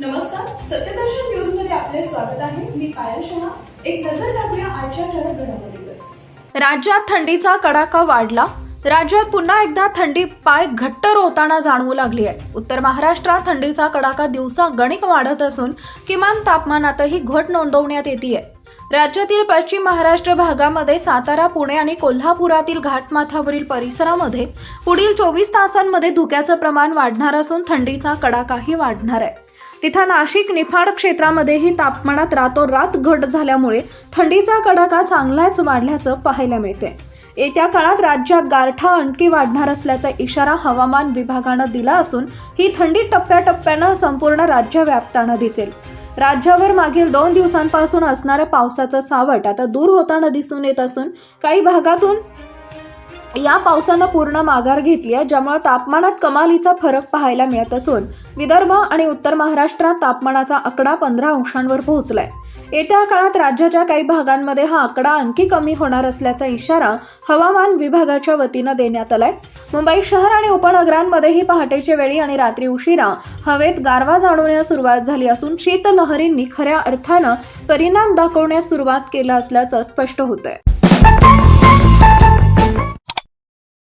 नमस्कार सत्यदर्शन न्यूजमध्ये आपले स्वागत आहे. मी पायल शहा. एक नजर टाकूया आजच्या ठळक घडामोडीवर. राज्यात थंडीचा कडाका वाढला. राज्यात पुन्हा एकदा थंडी पाय घट्ट रोवताना जाणवू लागली आहे. उत्तर महाराष्ट्रात थंडीचा कडाका दिवसा गणिक वाढत असून किमान तापमानातही घट नोंदवण्यात येते राज्यातील पश्चिम महाराष्ट्र भागामध्ये सातारा पुणे आणि कोल्हापुरातील घाटमाथ्यावरील परिसरामध्ये पुढील चोवीस तासांमध्ये धुक्याचं प्रमाण वाढणार असून थंडीचा कडाकाही वाढणार आहे. तिथं नाशिक निफाड क्षेत्रामध्येही तापमानात रातोरात घट झाल्यामुळे थंडीचा कडाका चांगलाच वाढल्याचं पाहायला मिळते येत्या काळात राज्यात गारठा आणखी वाढणार असल्याचा इशारा हवामान विभागानं दिला असून ही थंडी टप्प्याटप्प्यानं संपूर्ण राज्य व्यापताना दिसेल. राज्यावर मागील दोन दिवसांपासून असणाऱ्या पावसाचं सावट आता दूर होताना दिसून येत असून काही भागातून या पावसानं पूर्ण माघार घेतली आहे ज्यामुळे तापमानात कमालीचा फरक पाहायला मिळत असून विदर्भ आणि उत्तर महाराष्ट्रात तापमानाचा आकडा पंधरा अंशांवर पोहोचलाय. येत्या काळात राज्याच्या काही भागांमध्ये हा आकडा आणखी कमी होणार असल्याचा इशारा हवामान विभागाच्या वतीनं देण्यात आलाय. मुंबई शहर आणि उपनगरांमध्येही पहाटेच्या वेळी आणि रात्री उशिरा हवेत गारवा जाणवण्यास सुरुवात झाली असून शीतलहरींनी खऱ्या अर्थानं परिणाम दाखवण्यास सुरुवात केला असल्याचं स्पष्ट होतंय.